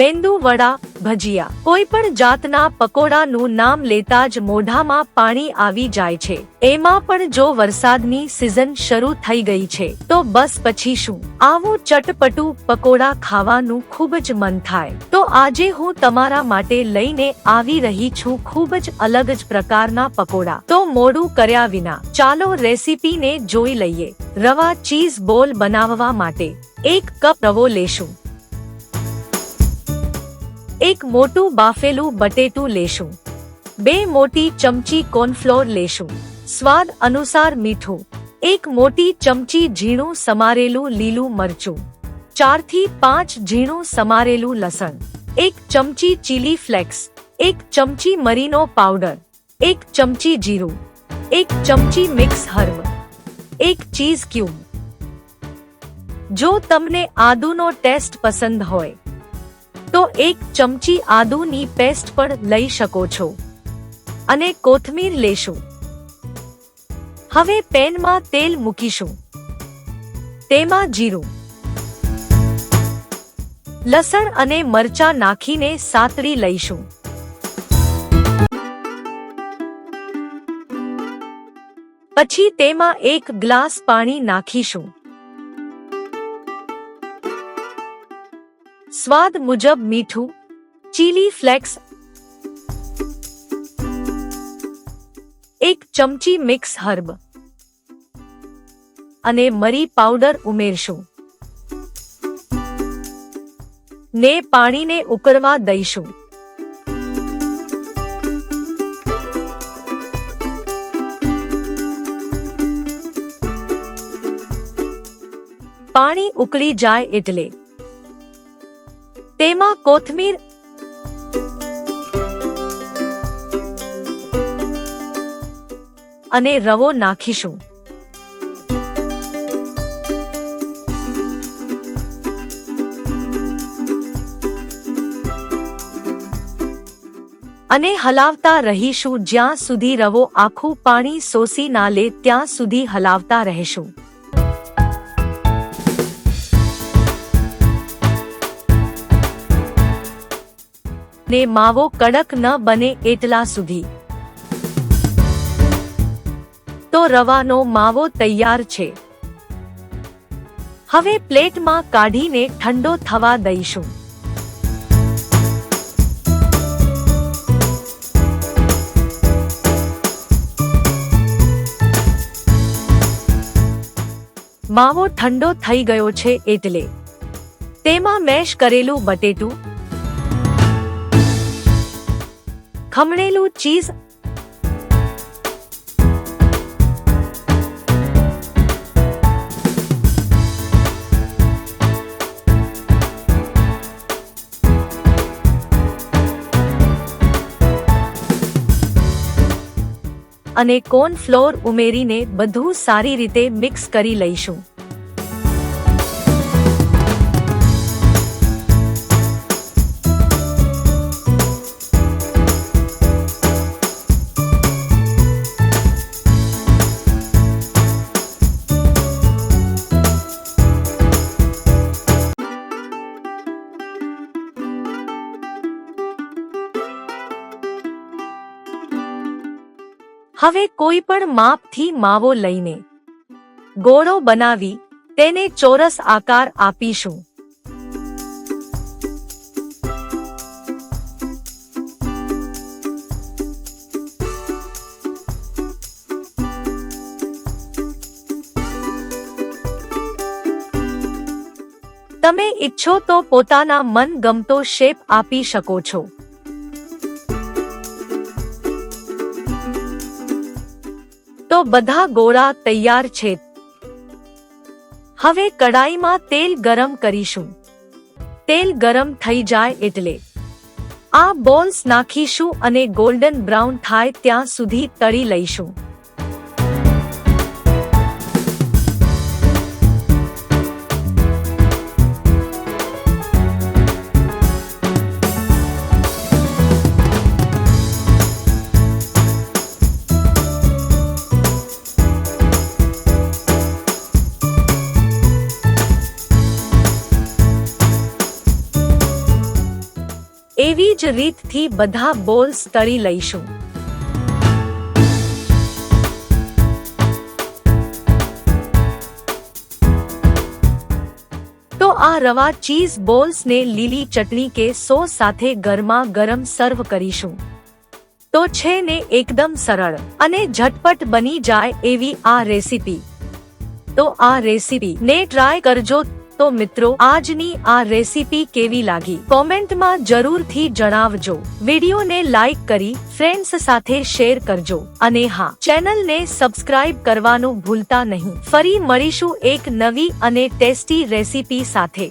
મેંદુ વડા ભજીયા. કોઈ પણ જાતના પકોડાનું નામ લેતા જ મોઢામાં પાણી આવી જાય છે. એમાં પણ જો વરસાદની સિઝન શરૂ થઈ ગઈ છે, તો બસ પછી શું? આવું ચટપટું પકોડા ખાવાનું ખૂબ જ મન થાય. તો આજે હું તમારા માટે લઈને આવી રહી છું ખૂબ જ અલગ જ પ્રકારના પકોડા. તો મોડું કર્યા વિના, ચાલો રેસીપીને જોઈ લઈએ. રવા ચીઝ બોલ બનાવવા માટે એક કપ રવો લેશું. એક મોટું બાફેલું બટેટું લેશું. બે મોટી ચમચી કોર્નફ્લોર લેશું. સ્વાદ અનુસાર મીઠું. એક મોટી ચમચી ઝીણું સમારેલું લીલું મરચું. ચારથી પાંચ ઝીણું સમારેલું લસણ. એક ચમચી ચીલી ફ્લેક્સ. એક ચમચી મરીનો પાવડર. એક ચમચી જીરું. એક ચમચી મિક્સ હર્બ. એક ચીઝ ક્યુબ. જો તમને આદુનો ટેસ્ટ પસંદ હોય એક ચમચી આદુની પેસ્ટ પણ લઈ શકો છો. અને કોથમીર લેશું. હવે પેનમાં તેલ મૂકીશું. તેમાં જીરું. લસણ અને મરચા નાખીને સાતળી લઈશું. પછી તેમાં એક ગ્લાસ પાણી નાખીશું. સ્વાદ મુજબ મીઠું ચીલી ફ્લેક્સ એક ચમચી મિક્સ હર્બ અને મરી પાવડર ઉમેરશું. ને પાણીને ઉકળવા દઈશું. પાણી ઉકળી જાય એટલે તેમાં કોથમીર અને રવો નાખીશું. અને હલાવતા રહીશું જ્યાં સુધી રવો આખું પાણી સોસી ના લે, ત્યાં સુધી હલાવતા રહેશું. ને માવો કડક ન બને એટલા સુધી તો રવાનો માવો તૈયાર છે હવે પ્લેટમાં કાઢીને ઠંડો થવા દઈશું માવો ઠંડો થઈ ગયો છે એટલે. તેમાં મેશ કરેલું બટેટું ખમણેલું ચીઝ અને કોર્ન ફ્લોર ઉમેરીને બધું સારી રીતે મિક્સ કરી લઈશું. હવે કોઈ પણ માપથી માવો લઈને ગોળો બનાવી તેને ચોરસ આકાર આપીશું. તમે ઈચ્છો તો પોતાના મન ગમતો શેપ આપી શકો છો. બધા ગોળા તૈયાર છે. હવે કડાઈમાં તેલ ગરમ કરીશું. તેલ ગરમ થઈ જાય એટલે આ બોલ્સ નાખીશું અને ગોલ્ડન બ્રાઉન થાય ત્યાં સુધી તળી લઈશું. જ રીતથી બધા બોલ્સ તળી લઈશું. તો આ રવા ચીઝ બોલ્સને લીલી ચટણી કે સોસ સાથે ગરમા ગરમ સર્વ કરીશું. તો છે ને એકદમ સરળ અને ઝટપટ બની જાય એવી આ રેસીપી. તો આ રેસીપી ને ટ્રાય કરજો. તો મિત્રો, આજની આ રેસીપી કેવી લાગી? કોમેન્ટમાં જરૂરથી જણાવજો. વિડીયોને લાઈક કરી ફ્રેન્ડ્સ સાથે શેર કરજો. અને હા, ચેનલને સબસ્ક્રાઇબ કરવાનું ભૂલતા નહીં. ફરી મળીશું એક નવી અને ટેસ્ટી રેસીપી સાથે.